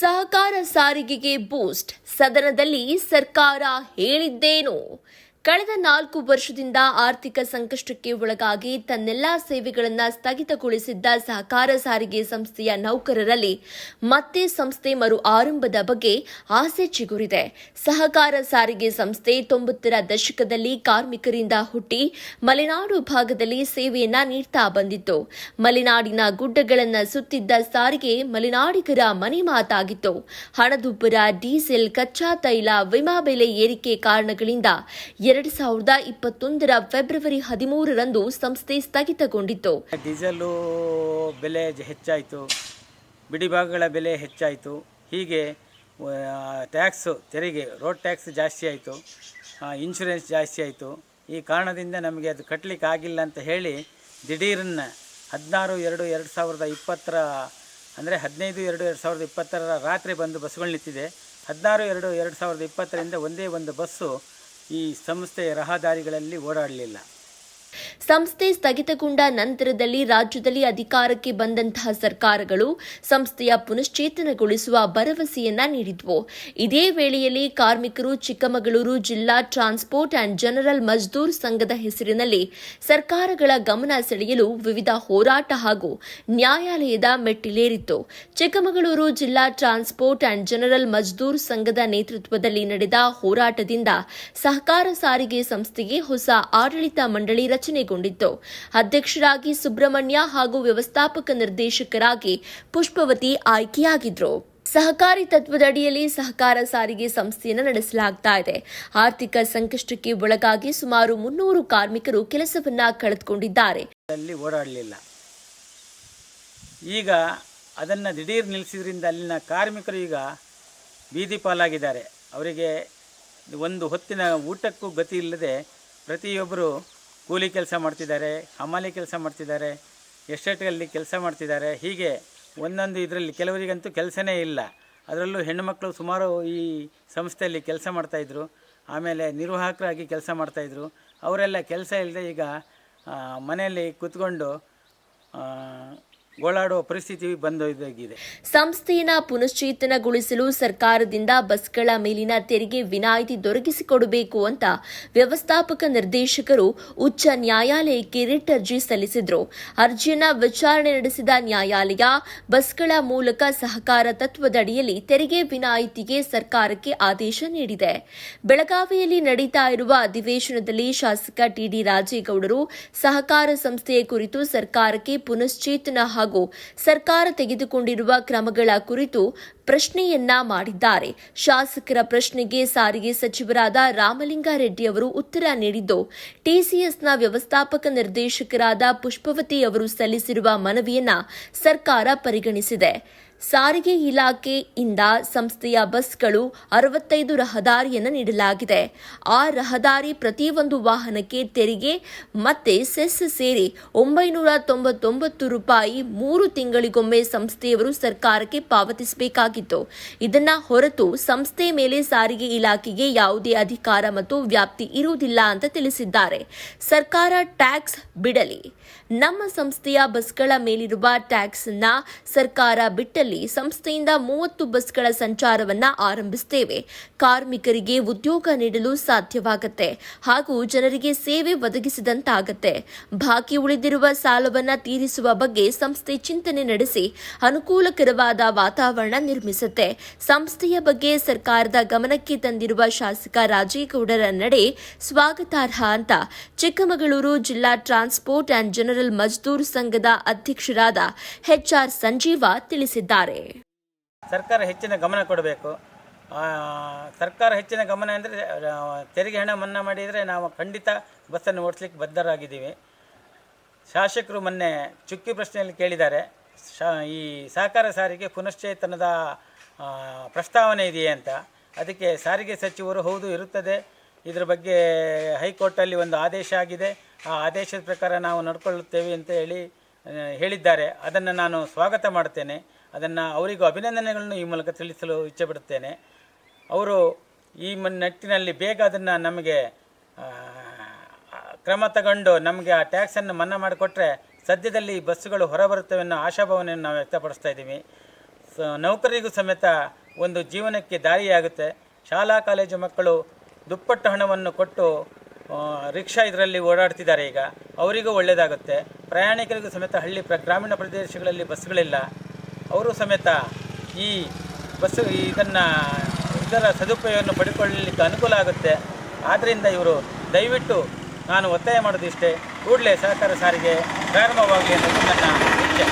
ಸಹಕಾರ ಸಾರಿಗೆಗೆ ಬೂಸ್ಟ್ ಸದನದಲ್ಲಿ ಸರ್ಕಾರ ಹೇಳಿದ್ದೇನು? ಕಳೆದ ನಾಲ್ಕು ವರ್ಷದಿಂದ ಆರ್ಥಿಕ ಸಂಕಷ್ಟಕ್ಕೆ ಒಳಗಾಗಿ ತನ್ನೆಲ್ಲಾ ಸೇವೆಗಳನ್ನು ಸ್ಥಗಿತಗೊಳಿಸಿದ್ದ ಸಹಕಾರ ಸಾರಿಗೆ ಸಂಸ್ಥೆಯ ನೌಕರರಲ್ಲಿ ಮತ್ತೆ ಸಂಸ್ಥೆ ಮರು ಆರಂಭದ ಬಗ್ಗೆ ಆಸೆ ಚಿಗುರಿದೆ. ಸಹಕಾರ ಸಾರಿಗೆ ಸಂಸ್ಥೆ ತೊಂಬತ್ತರ ದಶಕದಲ್ಲಿ ಕಾರ್ಮಿಕರಿಂದ ಹುಟ್ಟಿ ಮಲೆನಾಡು ಭಾಗದಲ್ಲಿ ಸೇವೆಯನ್ನ ನೀಡ್ತಾ ಬಂದಿತ್ತು. ಮಲೆನಾಡಿನ ಗುಡ್ಡಗಳನ್ನು ಸುತ್ತಿದ್ದ ಸಾರಿಗೆ ಮಲೆನಾಡಿಗರ ಮನೆ ಮಾತಾಗಿತ್ತು. ಹಣದುಬ್ಬರ, ಡೀಸೆಲ್, ಕಚ್ಚಾ ತೈಲ, ವಿಮಾ ಬೆಲೆ ಏರಿಕೆ ಕಾರಣಗಳಿಂದ ಎರಡು ಸಾವಿರದ ಇಪ್ಪತ್ತೊಂದರ ಫೆಬ್ರವರಿ ಹದಿಮೂರರಂದು ಸಂಸ್ಥೆ ಸ್ಥಗಿತಗೊಂಡಿತ್ತು. ಡೀಸೆಲ್ ಬೆಲೆ ಹೆಚ್ಚಾಯಿತು. ಬಿಡಿ ಭಾಗಗಳ ಬೆಲೆ ಹೆಚ್ಚಾಯಿತು. ಹೀಗೆ ಟ್ಯಾಕ್ಸು ತೆರಿಗೆ, ರೋಡ್ ಟ್ಯಾಕ್ಸ್ ಜಾಸ್ತಿ ಆಯಿತು. ಇನ್ಶೂರೆನ್ಸ್ ಜಾಸ್ತಿ ಆಯಿತು. ಈ ಕಾರಣದಿಂದ ನಮಗೆ ಅದು ಕಟ್ಟಲಿಕ್ಕೆ ಆಗಿಲ್ಲ ಅಂತ ಹೇಳಿ ದಿಢೀರನ್ನು ಹದಿನಾರು ಎರಡು ಎರಡು ಸಾವಿರದ ಇಪ್ಪತ್ತರ, ಅಂದರೆ ಹದಿನೈದು ಎರಡು ಎರಡು ಸಾವಿರದ ಇಪ್ಪತ್ತರ ರಾತ್ರಿ ಬಂದು ಬಸ್ಗಳು ನಿಂತಿದೆ. ಹದಿನಾರು ಎರಡು ಎರಡು ಸಾವಿರದ ಇಪ್ಪತ್ತರಿಂದ ಒಂದೇ ಒಂದು ಬಸ್ಸು ಈ ಸಂಸ್ಥೆಯ ರಹದಾರಿಗಳಲ್ಲಿ ಓಡಾಡಲಿಲ್ಲ. ಸಂಸ್ಥೆ ಸ್ಥಗಿತಗೊಂಡ ನಂತರದಲ್ಲಿ ರಾಜ್ಯದಲ್ಲಿ ಅಧಿಕಾರಕ್ಕೆ ಬಂದಂತಹ ಸರ್ಕಾರಗಳು ಸಂಸ್ಥೆಯ ಪುನಶ್ಚೇತನಗೊಳಿಸುವ ಭರವಸೆಯನ್ನ ನೀಡಿದ್ವು. ಇದೇ ವೇಳೆಯಲ್ಲಿ ಕಾರ್ಮಿಕರು ಚಿಕ್ಕಮಗಳೂರು ಜಿಲ್ಲಾ ಟ್ರಾನ್ಸ್ಪೋರ್ಟ್ ಅಂಡ್ ಜನರಲ್ ಮಜ್ದೂರ್ ಸಂಘದ ಹೆಸರಿನಲ್ಲಿ ಸರ್ಕಾರಗಳ ಗಮನ ಸೆಳೆಯಲು ವಿವಿಧ ಹೋರಾಟ ಹಾಗೂ ನ್ಯಾಯಾಲಯದ ಮೆಟ್ಟಿಲೇರಿತ್ತು. ಚಿಕ್ಕಮಗಳೂರು ಜಿಲ್ಲಾ ಟ್ರಾನ್ಸ್ಪೋರ್ಟ್ ಅಂಡ್ ಜನರಲ್ ಮಜ್ದೂರ್ ಸಂಘದ ನೇತೃತ್ವದಲ್ಲಿ ನಡೆದ ಹೋರಾಟದಿಂದ ಸಹಕಾರ ಸಾರಿಗೆ ಸಂಸ್ಥೆಗೆ ಹೊಸ ಆಡಳಿತ ಮಂಡಳಿ ರಚನೆಗೊಂಡಿತ್ತು. ಅಧ್ಯಕ್ಷರಾಗಿ ಸುಬ್ರಹ್ಮಣ್ಯ ಹಾಗೂ ವ್ಯವಸ್ಥಾಪಕ ನಿರ್ದೇಶಕರಾಗಿ ಪುಷ್ಪವತಿ ಆಯ್ಕೆಯಾಗಿದ್ರು. ಸಹಕಾರಿ ತತ್ವದಡಿಯಲ್ಲಿ ಸಹಕಾರ ಸಾರಿಗೆ ಸಂಸ್ಥೆಯನ್ನು ನಡೆಸಲಾಗ್ತಾ ಇದೆ. ಆರ್ಥಿಕ ಸಂಕಷ್ಟಕ್ಕೆ ಒಳಗಾಗಿ ಸುಮಾರು ಮುನ್ನೂರು ಕಾರ್ಮಿಕರು ಕೆಲಸವನ್ನ ಕಳೆದುಕೊಂಡಿದ್ದಾರೆ. ಓಡಾಡಲಿಲ್ಲ. ಈಗ ಅದನ್ನು ದಿಢೀರ್ ನಿಲ್ಲಿಸಿದ್ರಿಂದ ಅಲ್ಲಿನ ಕಾರ್ಮಿಕರು ಈಗ ಬೀದಿ ಪಾಲಾಗಿದ್ದಾರೆ. ಅವರಿಗೆ ಒಂದು ಹೊತ್ತಿನ ಊಟಕ್ಕೂ ಗತಿ ಇಲ್ಲದೆ ಪ್ರತಿಯೊಬ್ಬರು ಕೂಲಿ ಕೆಲಸ ಮಾಡ್ತಿದ್ದಾರೆ, ಹಮಾಲಿ ಕೆಲಸ ಮಾಡ್ತಿದ್ದಾರೆ, ಎಸ್ಟೇಟ್ಗಳಲ್ಲಿ ಕೆಲಸ ಮಾಡ್ತಿದ್ದಾರೆ. ಹೀಗೆ ಒಂದೊಂದು ಇದರಲ್ಲಿ ಕೆಲವರಿಗಂತೂ ಕೆಲಸನೇ ಇಲ್ಲ. ಅದರಲ್ಲೂ ಹೆಣ್ಣುಮಕ್ಕಳು ಸುಮಾರು ಈ ಸಂಸ್ಥೆಯಲ್ಲಿ ಕೆಲಸ ಮಾಡ್ತಾಯಿದ್ರು ಆಮೇಲೆ ನಿರ್ವಾಹಕರಾಗಿ ಕೆಲಸ ಮಾಡ್ತಾಯಿದ್ರು ಅವರೆಲ್ಲ ಕೆಲಸ ಇಲ್ಲದೆ ಈಗ ಮನೆಯಲ್ಲಿ ಕೂತ್ಕೊಂಡು ಗೋಳಾಡುವ ಪರಿಸ್ಥಿತಿ ಬಂದು ಇದಾಗಿದೆ ಸಂಸ್ಥೆಯನ್ನ ಪುನಶ್ಚೇತನಗೊಳಿಸಲು ಸರ್ಕಾರದಿಂದ ಬಸ್ಗಳ ಮೇಲಿನ ತೆರಿಗೆ ವಿನಾಯಿತಿ ದೊರಕಿಸಿಕೊಡಬೇಕು ಅಂತ ವ್ಯವಸ್ಥಾಪಕ ನಿರ್ದೇಶಕರು ಉಚ್ಚ ನ್ಯಾಯಾಲಯಕ್ಕೆ ರಿಟ್ ಅರ್ಜಿ ಸಲ್ಲಿಸಿದ್ರು. ಅರ್ಜಿಯನ್ನ ವಿಚಾರಣೆ ನಡೆಸಿದ ನ್ಯಾಯಾಲಯ ಬಸ್ಗಳ ಮೂಲಕ ಸಹಕಾರ ತತ್ವದಡಿಯಲ್ಲಿ ತೆರಿಗೆ ವಿನಾಯಿತಿಗೆ ಸರ್ಕಾರಕ್ಕೆ ಆದೇಶ ನೀಡಿದೆ. ಬೆಳಗಾವಿಯಲ್ಲಿ ನಡೀತಾ ಇರುವ ಅಧಿವೇಶನದಲ್ಲಿ ಶಾಸಕ ಟಿಡಿ ರಾಜೇಗೌಡರು ಸಹಕಾರ ಸಂಸ್ಥೆಯ ಕುರಿತು ಸರ್ಕಾರಕ್ಕೆ ಪುನಶ್ಚೇತನ ಹಾಗೂ ಸರ್ಕಾರ ತೆಗೆದುಕೊಂಡಿರುವ ಕ್ರಮಗಳ ಕುರಿತು ಪ್ರಶ್ನೆಯನ್ನ ಮಾಡಿದ್ದಾರೆ. ಶಾಸಕರ ಪ್ರಶ್ನೆಗೆ ಸಾರಿಗೆ ಸಚಿವರಾದ ರಾಮಲಿಂಗಾರೆಡ್ಡಿ ಅವರು ಉತ್ತರ ನೀಡಿದ್ದು, ಟಿಸಿಎಸ್ನ ವ್ಯವಸ್ಥಾಪಕ ನಿರ್ದೇಶಕರಾದ ಪುಷ್ಪವತಿ ಅವರು ಸಲ್ಲಿಸಿರುವ ಮನವಿಯನ್ನ ಸರ್ಕಾರ ಪರಿಗಣಿಸಿದೆ. ಸಾರಿಗೆ ಇಲಾಖೆಯಿಂದ ಸಂಸ್ಥೆಯ ಬಸ್ಗಳು ಅರವತ್ತೈದು ರಹದಾರಿಯನ್ನು ನೀಡಲಾಗಿದೆ. ಆ ರಹದಾರಿ ಪ್ರತಿಯೊಂದು ವಾಹನಕ್ಕೆ ತೆರಿಗೆ, ಮತ್ತೆ ಸೆಸ್ ಸೇರಿ ಒಂಬೈನೂರ ತೊಂಬತ್ತೊಂಬತ್ತು ರೂಪಾಯಿ ಮೂರು ತಿಂಗಳಿಗೊಮ್ಮೆ ಸಂಸ್ಥೆಯವರು ಸರ್ಕಾರಕ್ಕೆ ಪಾವತಿಸಬೇಕಾಗಿತ್ತು. ಇದನ್ನ ಹೊರತು ಸಂಸ್ಥೆ ಮೇಲೆ ಸಾರಿಗೆ ಇಲಾಖೆಗೆ ಯಾವುದೇ ಅಧಿಕಾರ ಮತ್ತು ವ್ಯಾಪ್ತಿ ಇರುವುದಿಲ್ಲ ಅಂತ ತಿಳಿಸಿದ್ದಾರೆ. ಸರ್ಕಾರ ಟ್ಯಾಕ್ಸ್ ಬಿಡಲಿ. ನಮ್ಮ ಸಂಸ್ಥೆಯ ಬಸ್ಗಳ ಮೇಲಿರುವ ಟ್ಯಾಕ್ಸ್ ಸರ್ಕಾರ ಸರ್ಕಾರ ಬಿಟ್ಟಲ್ಲಿ ಸಂಸ್ಥೆಯಿಂದ ಮೂವತ್ತು ಬಸ್ಗಳ ಸಂಚಾರವನ್ನ ಆರಂಭಿಸುತ್ತೇವೆ ಕಾರ್ಮಿಕರಿಗೆ ಉದ್ಯೋಗ ನೀಡಲು ಸಾಧ್ಯವಾಗುತ್ತೆ ಹಾಗೂ ಜನರಿಗೆ ಸೇವೆ ಒದಗಿಸಿದಂತಾಗತ್ತೆ. ಬಾಕಿ ಉಳಿದಿರುವ ಸಾಲವನ್ನ ತೀರಿಸುವ ಬಗ್ಗೆ ಸಂಸ್ಥೆ ಚಿಂತನೆ ನಡೆಸಿ ಅನುಕೂಲಕರವಾದ ವಾತಾವರಣ ನಿರ್ಮಿಸುತ್ತೆ. ಸಂಸ್ಥೆಯ ಬಗ್ಗೆ ಸರ್ಕಾರದ ಗಮನಕ್ಕೆ ತಂದಿರುವ ಶಾಸಕ ರಾಜೇಗೌಡರ ನಡೆ ಸ್ವಾಗತಾರ್ಹ ಅಂತ. ಚಿಕ್ಕಮಗಳೂರು ಜಿಲ್ಲಾ ಟ್ರಾನ್ಸ್ಪೋರ್ಟ್ ಅಂಡ್ ಜನರಲ್ ಮಜ್ದೂರ್ ಸಂಘದ ಅಧ್ಯಕ್ಷರಾದ ಎಚ್ಆರ್ ಸಂಜೀವ ತಿಳಿಸಿದ್ದಾರೆ. ಸರ್ಕಾರ ಹೆಚ್ಚಿನ ಗಮನ ಕೊಡಬೇಕು. ಸರ್ಕಾರ ಹೆಚ್ಚಿನ ಗಮನ ಅಂದರೆ ತೆರಿಗೆ ಹಣ ಮನ್ನಾ ಮಾಡಿದರೆ ನಾವು ಖಂಡಿತ ಬಸ್ಸನ್ನು ಓಡಿಸ್ಲಿಕ್ಕೆ ಬದ್ಧರಾಗಿದ್ದೀವಿ. ಶಾಸಕರು ಮೊನ್ನೆ ಚುಕ್ಕಿ ಪ್ರಶ್ನೆಯಲ್ಲಿ ಕೇಳಿದ್ದಾರೆ. ಈ ಸಹಕಾರ ಸಾರಿಗೆ ಪುನಶ್ಚೇತನದ ಪ್ರಸ್ತಾವನೆ ಇದೆಯೇ ಅಂತ. ಅದಕ್ಕೆ ಸಾರಿಗೆ ಸಚಿವರು ಹೌದು ಇರುತ್ತದೆ. ಇದರ ಬಗ್ಗೆ ಹೈಕೋರ್ಟಲ್ಲಿ ಒಂದು ಆದೇಶ ಆಗಿದೆ. ಆ ಆದೇಶದ ಪ್ರಕಾರ ನಾವು ನಡ್ಕೊಳ್ಳುತ್ತೇವೆ ಅಂತ ಹೇಳಿ ಹೇಳಿದ್ದಾರೆ. ಅದನ್ನು ನಾನು ಸ್ವಾಗತ ಮಾಡುತ್ತೇನೆ. ಅದನ್ನು ಅವರಿಗೂ ಅಭಿನಂದನೆಗಳನ್ನು ಈ ಮೂಲಕ ತಿಳಿಸಲು ಇಚ್ಛೆಪಡುತ್ತೇನೆ. ಅವರು ಈ ನಿಟ್ಟಿನಲ್ಲಿ ಬೇಗ ಅದನ್ನು ನಮಗೆ ಕ್ರಮ ತಗೊಂಡು ನಮಗೆ ಆ ಟ್ಯಾಕ್ಸನ್ನು ಮನ್ನಾ ಮಾಡಿಕೊಟ್ರೆ ಸದ್ಯದಲ್ಲಿ ಈ ಬಸ್ಸುಗಳು ಹೊರಬರುತ್ತವೆ ಅನ್ನೋ ಆಶಾಭಾವನೆಯನ್ನು ನಾವು ವ್ಯಕ್ತಪಡಿಸ್ತಾ ಇದ್ದೀವಿ. ಸೊ, ನೌಕರರಿಗೂ ಸಮೇತ ಒಂದು ಜೀವನಕ್ಕೆ ದಾರಿಯಾಗುತ್ತೆ. ಶಾಲಾ, ಕಾಲೇಜು ಮಕ್ಕಳು ದುಪ್ಪಟ್ಟು ಹಣವನ್ನು ಕೊಟ್ಟು ರಿಕ್ಷಾ ಇದರಲ್ಲಿ ಓಡಾಡ್ತಿದ್ದಾರೆ ಈಗ. ಅವರಿಗೂ ಒಳ್ಳೆಯದಾಗುತ್ತೆ ಪ್ರಯಾಣಿಕರಿಗೂ ಸಮೇತ ಹಳ್ಳಿ ಗ್ರಾಮೀಣ ಪ್ರದೇಶಗಳಲ್ಲಿ ಬಸ್ಗಳಿಲ್ಲ ಅವರು ಸಮೇತ ಈ ಬಸ್ ಇದನ್ನು, ಇದರ ಸದುಪಯೋಗವನ್ನು ಪಡೆದುಕೊಳ್ಳಲಿಕ್ಕೆ ಅನುಕೂಲ ಆಗುತ್ತೆ. ಆದ್ದರಿಂದ ಇವರು ದಯವಿಟ್ಟು ನಾನು ಒತ್ತಾಯ ಮಾಡೋದು ಇಷ್ಟೇ ಕೂಡಲೇ ಸಹಕಾರ ಸಾರಿಗೆ ಪ್ರಾರಂಭವಾಗಲಿ ಅನ್ನೋದು ನನ್ನ ಇಚ್ಛೆ.